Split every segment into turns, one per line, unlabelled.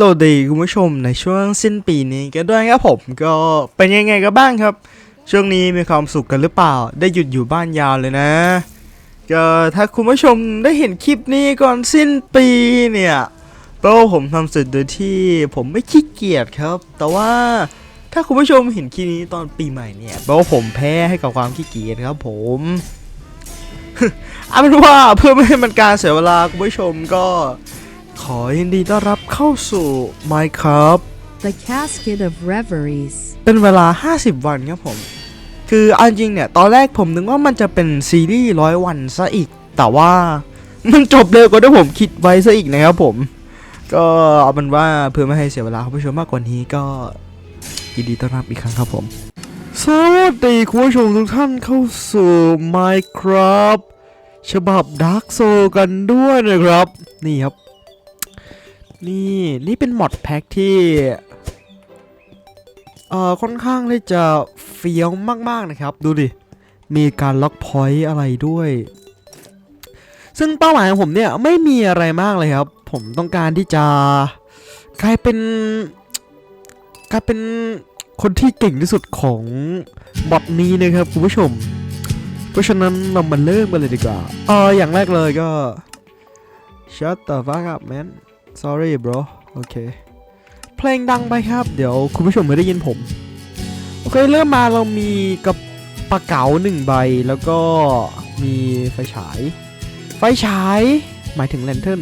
สวัสดีคุณผู้ชมในช่วงสิ้นปีนี้กันด้วยครับผมก็เป็นยังไงกันบ้างครับ ช่วงนี้มีความสุขกันหรือเปล่า ได้หยุดอยู่บ้านยาวเลยนะก็ถ้าคุณผู้ชมได้เห็นคลิปนี้ก่อนสิ้นปีเนี่ยแปลว่าผมทำสร็จโดยที่ผมไม่ขี้เกียจครับ แต่ว่าถ้าคุณผู้ชมเห็นคลิปนี้ตอนปีใหม่เนี่ยแปลว่าผมแพ้ให้กับความขี้เกียจครับ ผมเอาเป็นว่าเพื่อไม่ให้มันการเสียเวลาคุณผู้ชมก็ ขอยินดีต้อนรับเข้าสู่ Minecraft
The Casket of Reveries.
เป็นเวลา 50 วันครับผม คือเอาจริงเนี่ย ตอนแรกผมนึกว่ามันจะเป็นซีรีส์ร้อยวันซะอีก แต่ว่ามันจบเร็วกว่าที่ผมคิดไว้ซะอีกนะครับผม ก็เอาเป็นว่าเพื่อไม่ให้เสียเวลาคุณผู้ชมมากกว่านี้ก็ยินดีต้อนรับอีกครั้งครับผม สวัสดีคุณผู้ชมทุกท่านเข้าสู่ Minecraft ฉบับ Dark Soul กันด้วยนะครับ นี่ครับ นี่นี่เป็นมอดแพ็กที่เอ่อค่อนข้างที่จะเฟี้ยวมาก ๆ นะครับ ดูดิ มีการล็อกพอยต์อะไรด้วย ซึ่งเป้าหมายของผมเนี่ย ไม่มีอะไรมากเลยครับ ผมต้องการที่จะกลายเป็นกลายเป็นคนที่เก่งที่สุดของบอทนี้นะครับ คุณผู้ชม เพราะฉะนั้นเรามาเริ่มกันเลยดีกว่าเอออย่างแรกเลยก็ shut the fuck up man sorry bro โอเค เพลงดังไปครับ เดี๋ยวคุณผู้ชมไม่ได้ยินผม โอเค เริ่มมาเรามีกระปะเก๋าหนึ่งใบ แล้วก็มีไฟฉาย ไฟฉาย หมายถึงแลนเทิร์น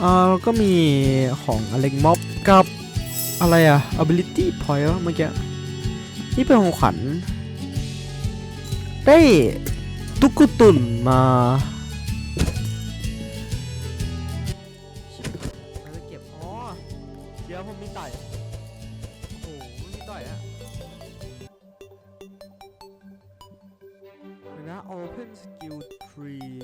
อ่าแล้วก็มีของอเล็กม็อบกับอะไรอะ ability point เมื่อกี้ นี่เป็นของขวัญ ได้ตุ๊กตุนมา เดี๋ยวผมมีไต่โอ้โหไม่มีไต่อะเดี๋ยวนะ open skill tree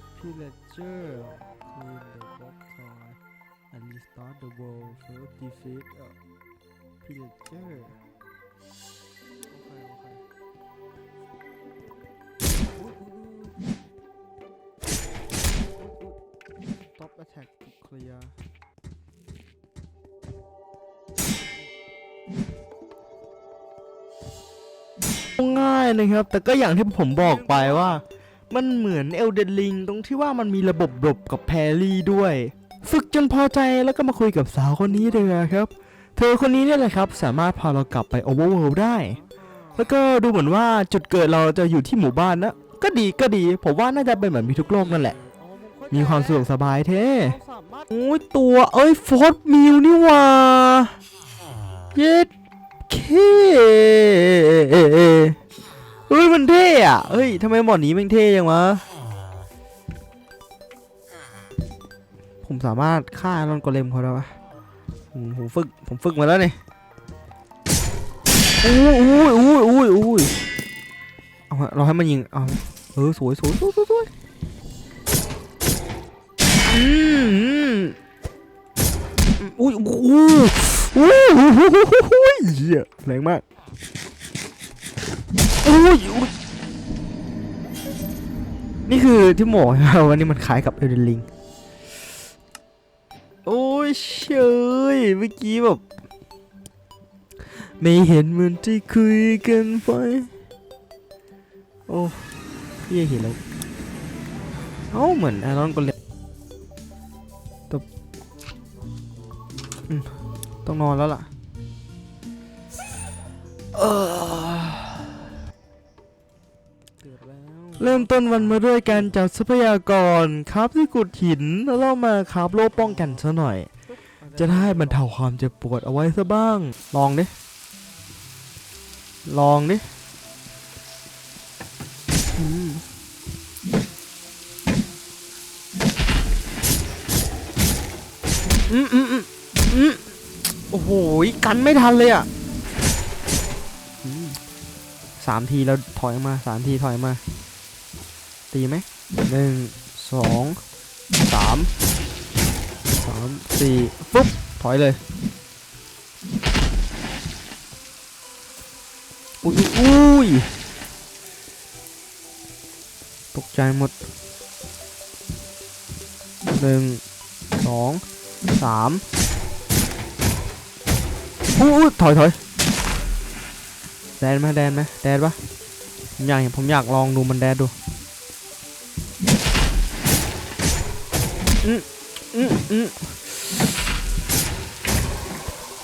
Defeat pillager clean the box toy and restart the world first defeat เอ่อ pillager โอเคโอเคอุ๊ยอุ๊ยอุ๊ยอุ๊ย Stop attack clear ง่ายนะครับ แต่ก็อย่างที่ผมบอกไปว่า มันเหมือนเอลเดนลิงตรงที่ว่ามันมีระบบหลบกับแพรรี่ด้วย ฝึกจนพอใจแล้วก็มาคุยกับสาวคนนี้เลยครับ เธอคนนี้เนี่ยแหละครับ สามารถพาเรากลับไปโอเวอร์เวิลด์ได้ แล้วก็ดูเหมือนว่าจุดเกิดเราจะอยู่ที่หมู่บ้านนะ ก็ดีก็ดี ผมว่าน่าจะเป็นเหมือนมีทุกโลกนั่นแหละ มีความสะดวกสบายเท่โอ้ยตัวเอ้ยฟอร์ดมิวนี่ว่าเย็ดเค เฮ้ยมันเท่อะเฮ้ยทำไมหมอนี้มันเท่ยังวะ ผมสามารถฆ่าลอนโกเลมเขาได้ปะผมผมฝึกผมฝึกมาแล้วนี่อุ้ยอุ้ยอุ้ยอุ้ยอุ้ยเอาฮะเราให้มันยิงเอาเออสวยสวยสวยสวยอืมอืมอุ้ยอุ้ยอุ้ยอุ้ยเหี้ยแรงมาก อุ้ยอุ้ยนี่คือที่หมอครับวันนี้มันคล้ายกับเอเดนลิง โอ้ยเชยเมื่อกี้แบบ ไม่เห็นเหมือนที่คุยกันไว้โอ้พี่เห็นแล้วเอ้าเหมือนไอรอนก็เลยตบต้องนอนแล้วล่ะ เออ เริ่มต้นวันมาด้วยการจับทรัพยากรครับที่กุดหินแล้วเรามาครับโลป้องกันซะหน่อย จะได้บรรเทาความเจ็บปวดเอาไว้ซะบ้าง ลองดิ ลองดิอืมอืมอืมอืมโอ้โหกันไม่ทันเลยอะสามทีแล้วถอยมาสามทีถอยมา ตีไหมหนึ่งสองสามสามสี่ปุ๊บถอยเลยอุ้ยอุ้ยตกใจหมดหนึ่งสองสามอู้อู้ถอยถอยแดนไหมแดนไหมแดนปะผมอยากเห็นผมอยากลองดูมันแดนดู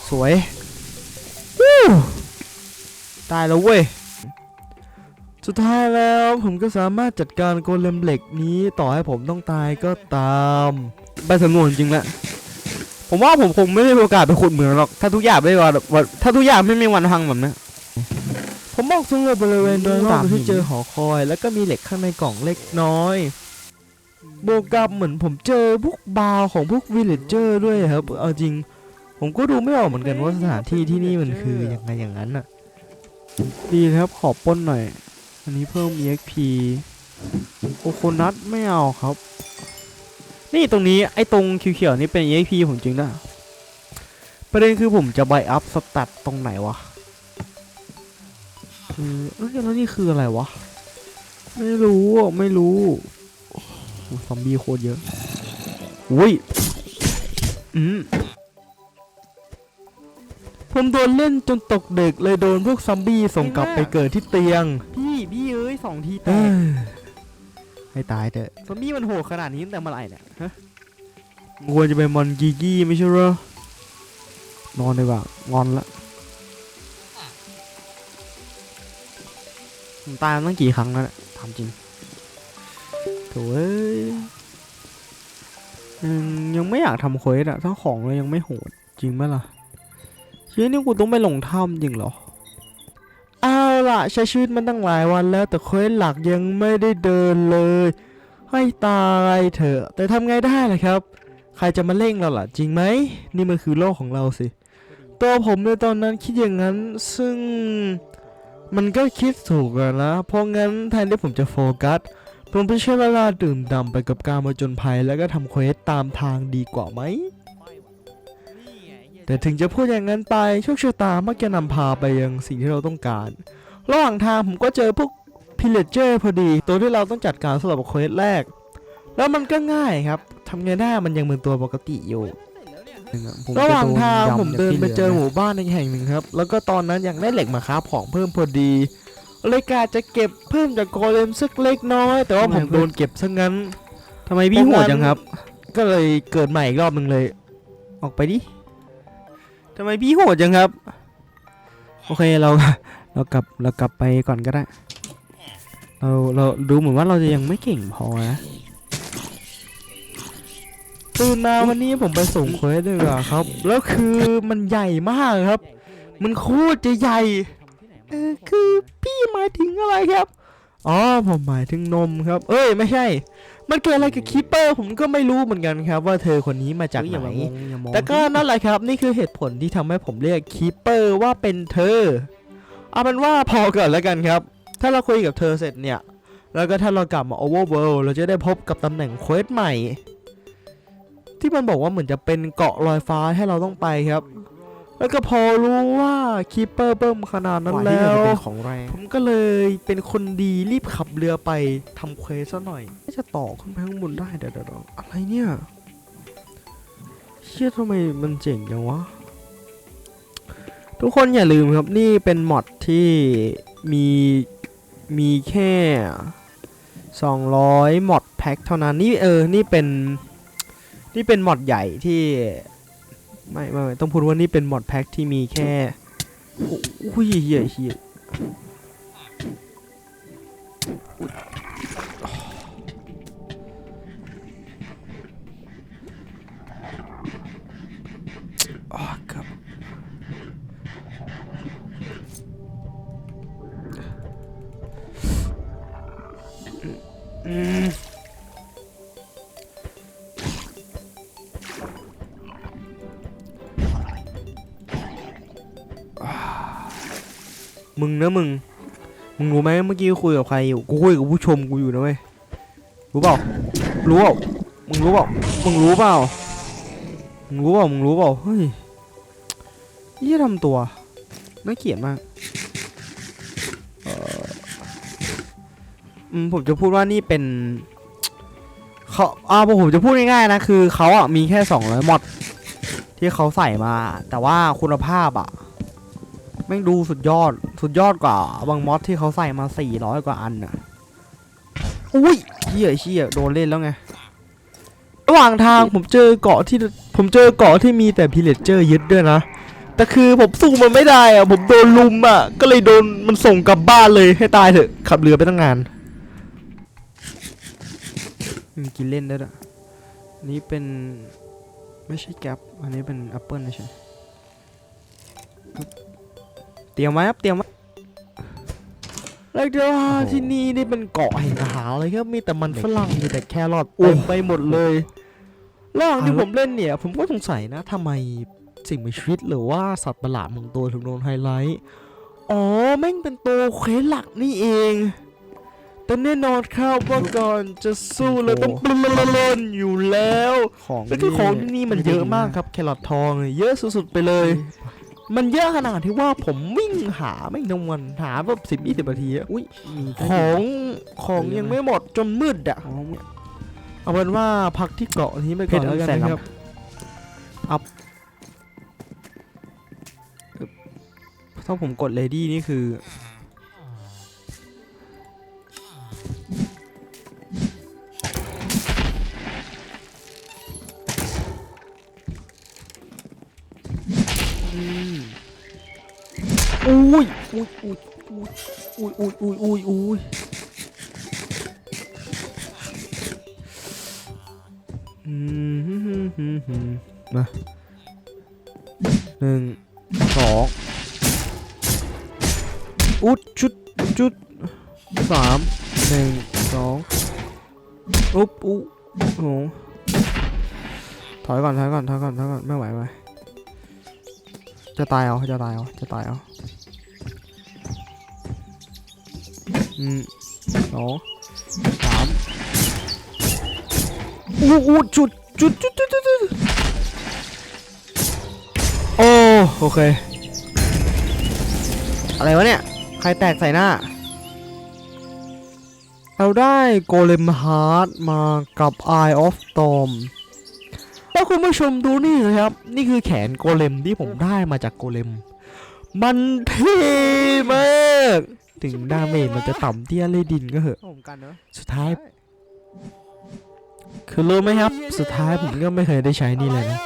สวยวู้ตายแล้วเว้ย สุดท้ายแล้วผมก็สามารถจัดการโกเลมเหล็กนี้ต่อให้ผมต้องตายก็ตามไปสำนวนจริงละผมว่าผมคงไม่ได้มีโอกาสไปขุดเหมืองหรอก ถ้าทุกอย่างไม่ว่าว่าถ้าทุกอย่างไม่มีวันพังแบบนี้ผมบอกสำรวจบริเวณโดยรอบที่เจอหอคอย แล้วก็มีเหล็กข้างในกล่องเล็กน้อย บวกกับเหมือนผมเจอพวกบาร์ของพวกวิลเลจเจอร์ด้วยครับ เอาจริง ผมก็ดูไม่ออกเหมือนกันว่าสถานที่ที่นี่มันคือยังไงอย่างนั้นอะดีนะครับขอปล้นหน่อย อันนี้เพิ่ม EXP โคโคนัทไม่เอาครับ นี่ตรงนี้ไอ้ตรงเขียวๆนี่เป็น EXP ผมจริงนะประเด็นคือผมจะไบอัพสตัดตรงไหนวะคือเอ้ยแล้วนี่คืออะไรวะ ไม่รู้อะไม่รู้โอ้โห ซอมบี้โคตรเยอะอุ้ยอืมผมโดนเล่นจนตกเด็กเลยโดนพวกซอมบี้ส่งกลับไปเกิดที่เตียง พี่พี่เอ้ยสองทีแตกให้ตายเถอะซอมบี้มันโหดขนาดนี้ตั้งแต่เมื่อไหร่เนี่ยฮะควรจะเป็นมอนกีกี้ไม่ใช่เหรอนอนดีกว่างอนละผมตายมาตั้งกี่ครั้งแล้วเนี่ยถามจริงโถ่เอ้ยยังไม่อยากทำเควสอะถ้าของเรายังไม่โหดจริงไหมล่ะเชื่อนี่กูต้องไปหลงถ้ำจริงเหรอเอาล่ะใช้ชีวิตมันตั้งหลายวันแล้วแต่เควสหลักยังไม่ได้เดินเลย ให้ตายเถอะ แต่ทำไงได้ล่ะครับ ใครจะมาเร่งเราล่ะ จริงไหม นี่มันคือโลกของเราสิตัวผมในตอนนั้นคิดอย่างนั้น ซึ่งมันก็คิดถูกอะนะ เพราะงั้นแทนที่ผมจะโฟกัส ผมไปใช้เวลาดื่มด่ำไปกับการมาจนภัยแล้วก็ทำเควสตามทางดีกว่าไหม แต่ถึงจะพูดอย่างนั้นไปโชคชะตามักจะนำพาไปยังสิ่งที่เราต้องการ ระหว่างทางผมก็เจอพวกพิเลเจอร์พอดี ตัวที่เราต้องจัดการสำหรับเควสแรก แล้วมันก็ง่ายครับทำไงได้มันยังเป็นตัวปกติอยู่ระหว่างทางผมเดินไปเจอหมู่บ้านในแห่งหนึ่งครับ แล้วก็ตอนนั้นยากได้เหล็กมาค้าของเพิ่มพอดี เลยกาจะเก็บเพิ่มจากโกเลมสักเล็กน้อย แต่ว่าผมโดนเก็บซะงั้นทำไมพี่โหดจังครับ ก็เลยเกิดใหม่อีกรอบหนึ่งเลย ออกไปดิทำไมพี่โหดจังครับ โอเคเราเรากลับเรากลับไปก่อนก็ได้ เราเราดูเหมือนว่าเราจะยังไม่เก่งพอนะตื่นมาวันนี้ผมไปส่งเควสดีกว่าครับ แล้วคือมันใหญ่มากครับ มันโคตรจะใหญ่ เออคือพี่หมายถึงอะไรครับ อ๋อผมหมายถึงนมครับ เอ้ยไม่ใช่ มันเกิดอะไรกับคีเปอร์ผมก็ไม่รู้เหมือนกันครับ ว่าเธอคนนี้มาจากไหน แต่ก็นั่นแหละครับ นี่คือเหตุผลที่ทำให้ผมเรียกคีเปอร์ว่าเป็นเธอ เอาเป็นว่าพอก่อนแล้วกันครับ ถ้าเราคุยกับเธอเสร็จเนี่ย แล้วก็ถ้าเรากลับมาโอเวอร์เวิลด์เราจะได้พบกับตำแหน่งเควสใหม่ ที่มันบอกว่าเหมือนจะเป็นเกาะลอยฟ้าให้เราต้องไปครับ แล้วก็พอรู้ว่าคีเปอร์เบิ่มขนาดนั้นแล้ว
ของแรง
ผมก็เลยเป็นคนดีรีบขับเรือไปทำเควสซะหน่อยน่าจะต่อขึ้นไปข้างบนได้เดี๋ยวเดี๋ยวเดี๋ยวอะไรเนี่ย เชื่อทำไมมันเจ๋งจังวะ ทุกคนอย่าลืมครับนี่เป็นมอดที่มีมีแค่ 200มอดแพ็คเท่านั้นนี่เออ นี่เป็น นี่เป็นมอดใหญ่ที่ ไม่ไม่ไม่ต้องพูดว่านี่เป็นมอดแพ็คที่มีแค่โอ้อุ้ยเฮียเฮียอ๋อครับอืม
มึงนะมึง มึงรู้ไหมเมื่อกี้คุยกับใครอยู่ กูคุยกับผู้ชมกูอยู่นะเว้ย รู้เปล่า รู้เปล่า มึงรู้เปล่า มึงรู้เปล่า มึงรู้เปล่า มึงรู้เปล่า เฮ้ยยี่ทำตัว น่าเกลียดมากเออผมจะพูดว่านี่เป็นเขาอ่าผมจะพูดง่ายๆนะ คือเขาอะมีแค่200มอดที่เขาใส่มา แต่ว่าคุณภาพอะ แม่งดูสุดยอด สุดยอดกว่าบางมอดที่เขาใส่มา 400 กว่าอันน่ะอุ้ยเชี่ยเชี่ยโดนเล่นแล้วไง ระหว่างทางผมเจอเกาะที่ผมเจอเกาะที่มีแต่พิเลเจอร์ยึดด้วยนะ แต่คือผมสู้มันไม่ได้อะผมโดนลุมอะก็เลยโดนมันส่งกลับบ้านเลยให้ตายเถอะขับเรือไปตั้งนานมีกินเล่นด้วยอะนนี้เป็นไม่ใช่แก๊ปอันนี้เป็นแอปเปิลใช่ เตรียมไว้ครับเตรียมไว้แล้วก็ที่นี่นี่เป็นเกาะแห่งอาหารเลยครับมีแต่มันฝรั่งมีแต่แครอทเต็มไปหมดเลยระหว่างที่ผมเล่นเนี่ย ผมก็สงสัยนะทำไมสิ่งมีชีวิตหรือว่าสัตว์ประหลาดบางตัวถึงโดนไฮไลท์อ๋อแม่งเป็นตัวเควสหลักนี่เองแต่แน่นอนครับว่าก่อนจะสู้เราต้องปล้นอยู่แล้ว
ของ
แล้วคือของที่นี่มันเยอะมากครับแครอททองเนี่ยเยอะสุดๆไปเลย มันเยอะขนาดที่ว่าผมวิ่งหาไม่นวันหาแบบสิบยี่สิบนาทีอะอุ้ย
มี
ของของยังไม่หมดจนมืดอะ
อ๋อ
เอาเป็นว่าพักที่เกาะนี้ไปก่อนแล้วกันนะครับอัพถ้าผมกดเลดี้นี่คืออื อุ้ยอุ้ยอุ้ยอุ้ยอุ้ยอุ้ยอุ้ยอุ้ยมาหนึ่งสองอุดจุดจุดสามหนึ่งสองอุ๊บอุ๊โอ้ถอยก่อนถอยก่อนถอยก่อนถอยก่อนไม่ไหวไหวจะตายเอาจะตายเอาจะตายเอา สองสามอู้อู้จุดจุดจุดจุดจุดจุดโอ้โอเค อะไรวะเนี่ย ใครแตกใส่หน้า เราได้โกเลมฮาร์ดมากับ Eye of Storm แล้วคุณผู้ชมดูนี่นะครับ นี่คือแขนโกเลมที่ผมได้มาจากโกเลม มันเท่มาก ถึงดาเมจมันจะต่ำเตี้ยเลยดินก็เหอะ
ผมกันเนอะ
สุดท้าย คือรู้ไหมครับ สุดท้ายผมก็ไม่เคยได้ใช้นี่เลยนะ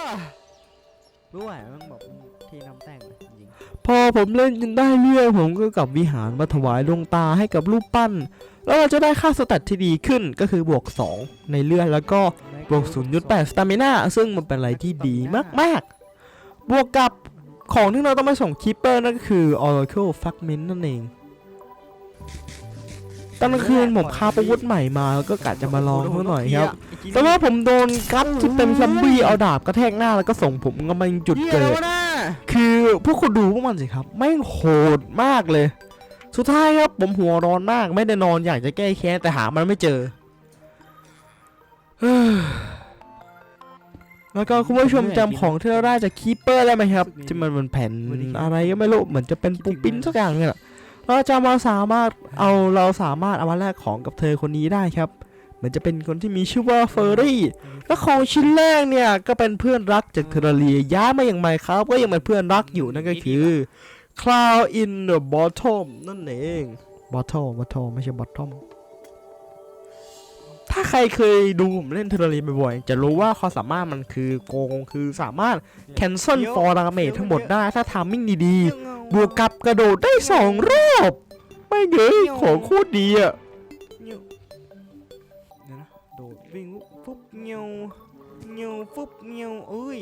รู้ไหมมันบอกที่น้ำแต่งเลยจริง
พอผมเล่นจนได้เรื่อยผมก็กลับวิหารมาถวายดวงตาให้กับรูปปั้น แล้วเราจะได้ค่าสแตทที่ดีขึ้นก็คือบวก 2 ในเลือดแล้วก็
ๆ
บวก0.8สตามิน่าซึ่งมันเป็นอะไรที่ดีมากๆ บวกกับของที่เราต้องไปส่งคิปเปอร์นั่นก็คือ Oracle Fragment นั่นเอง ตอนกลางคืนผมคาบอาวุธใหม่มาแล้วก็กะจะมาลองเมื่อหน่อยครับ แต่ว่าผมโดนกัดที่เป็นซัมบี้เอาดาบกระแทกหน้าแล้วก็ส่งผมก็มายังจุดเกิด คือพวกคุณดูพวกมันสิครับไม่งโหดมากเลย สุดท้ายครับผมหัวร้อนมากไม่ได้นอนอยากจะแก้แค้นแต่หามันไม่เจอเฮ้ยแล้วก็คุณผู้ชมจำของที่เราได้จากคีเปอร์ได้ไหมครับ ที่มันเป็นแผ่นอะไรก็ไม่รู้เหมือนจะเป็นปุ่มปิ้นสักอย่างเนี่ยแหละ เราจะมาสามารถเอาเราสามารถเอามาแลกของกับเธอคนนี้ได้ครับเหมือนจะเป็นคนที่มีชื่อว่าเฟอร์รี่ และของชิ้นแรกเนี่ยก็เป็นเพื่อนรักจากเทอร์เรียย้ายมาอย่างไรครับก็ยังเป็นเพื่อนรักอยู่นั่นก็คือ Cloud in the Bottom นั่นเอง Bottom Bottom ไม่ใช่ Bottom ถ้าใครเคยดูผมเล่นเทอร์เรียบ่อยๆจะรู้ว่าความสามารถมันคือโกงคือสามารถ cancel for damage ทั้งหมดได้ถ้าทามมิ่งดีๆบวกกับกระโดดได้สองรอบไม่เงยของโคตรดีอะเดี๋ยวนะโดดวิ่งฟุบเงียวเงียวฟุบเงียวเอ้ย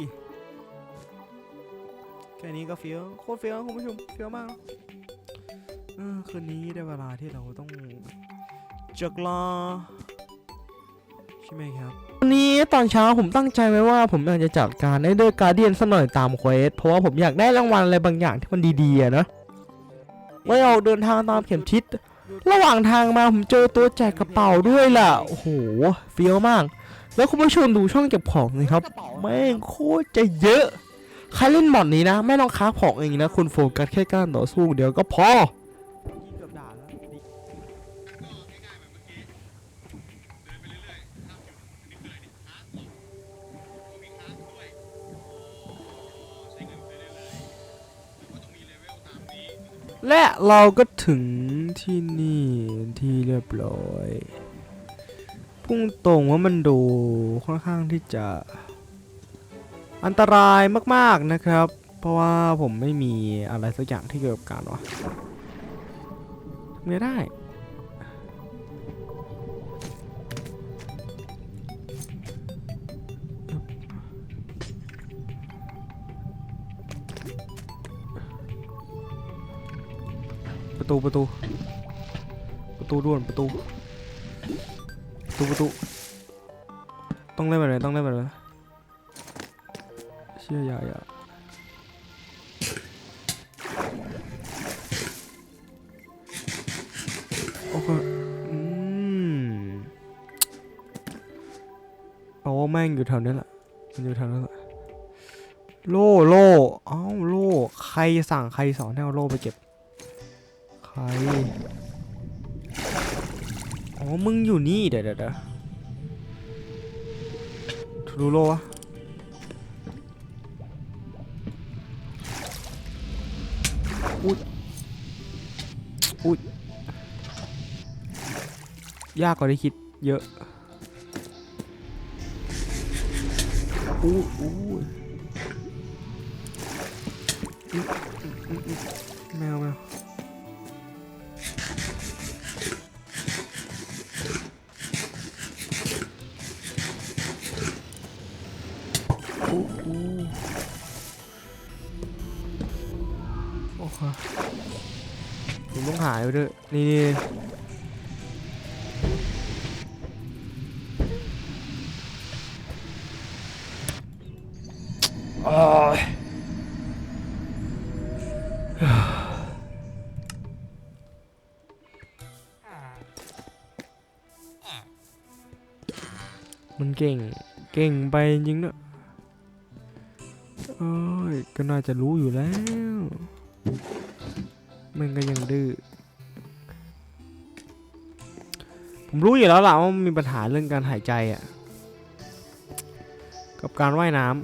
แค่นี้ก็เฟี้ยวโคตรเฟี้ยวคุณผู้ชมเฟี้ยวมากเออคืนนี้ได้เวลาที่เราต้องจักลาใช่ไหมครับวันนี้ตอนเช้าผมตั้งใจไว้ว่าผมอยากจะจัดการไอ้เดอร์การเดียนสักหน่อยตามเควสเพราะว่าผมอยากได้รางวัลอะไรบางอย่างที่มันดีๆอะนะ
ไว้ออกเดินทางตามเข็มทิศระหว่างทางมาผมเจอตัวแจกกระเป๋าด้วยล่ะโอ้โหเฟี้ยวมาก แล้วคุณผู้ชมดูช่องเก็บของนะครับแม่งโคตรจะเยอะใครเล่นหมอดนี้นะ ไม่ต้องค้าของเองนะ คุณโฟกัสแค่การต่อสู้เดี๋ยวก็พอ
และ
เราก็ถึงที่นี่ที่เรียบร้อย พุ่งตรงว่ามันดูค่อนข้างที่จะอันตรายมากๆนะครับ เพราะว่าผมไม่มีอะไรสักอย่างที่เกี่ยวกับการวะไม่ได้ ประตูประตู ประตูด่วนประตู ประตูประตู ต้องเล่นแบบไหนต้องเล่นแบบไหนเชี่ยอย่าอย่าโอเคอืมเอาว่าแม่งอยู่แถวนี้แหละมันอยู่แถวนั้นแหละโล่โล่เอ้าโล่ใครสั่งใครสอนให้เอาโล่ไปเก็บ อ๋อ มึงอยู่นี่ เดี๋ยวเดี๋ยวเดี๋ยวทูรูโลวะอุ้ยอุ้ยยากกว่าที่คิดเยอะอู้อู้อืมอืมอืมอืมแมวแมว หายไปด้วยนี่นี่มันเก่ง เก่งไปจริงๆเนอะเอ้ย ก็น่าจะรู้อยู่แล้ว มันก็ยังดื้อ ผมรู้อยู่แล้วล่ะว่ามันมีปัญหาเรื่องการหายใจอะ่ะ กับการว่ายน้ำ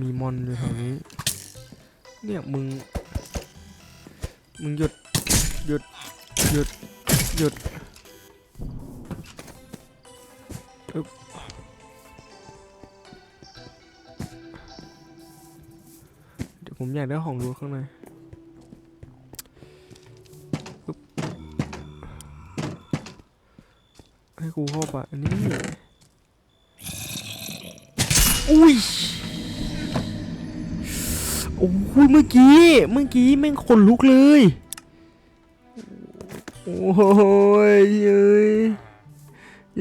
มีมอนอยู่แถวนี้ เนี่ยมึง มึงหยุด หยุด หยุด หยุดอึ๊บ ผมอยากได้ของดูข้างในให้กูเข้าไปอันนี้ อุ้ย โอ้ยเมื่อกี้ เมื่อกี้แม่งขนลุกเลย โอ้ยเย้ย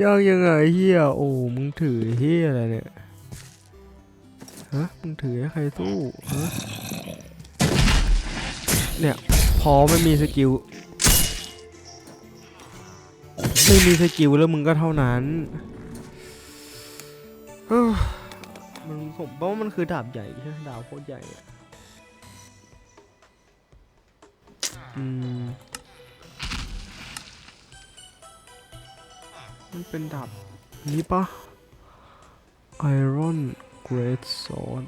ยากยังไงเฮียโอ้มึงถือเฮียอะไรเนี่ย ฮะ มึงถือให้ใครสู้ ฮะ เนี่ยพอไม่มีสกิลไม่มีสกิลแล้วมึงก็เท่านั้นมันผมว่ามันคือดาบใหญ่ใช่ไหมดาบโคตรใหญ่อะอืมมันเป็นดาบนี้ปะ Iron Great Sword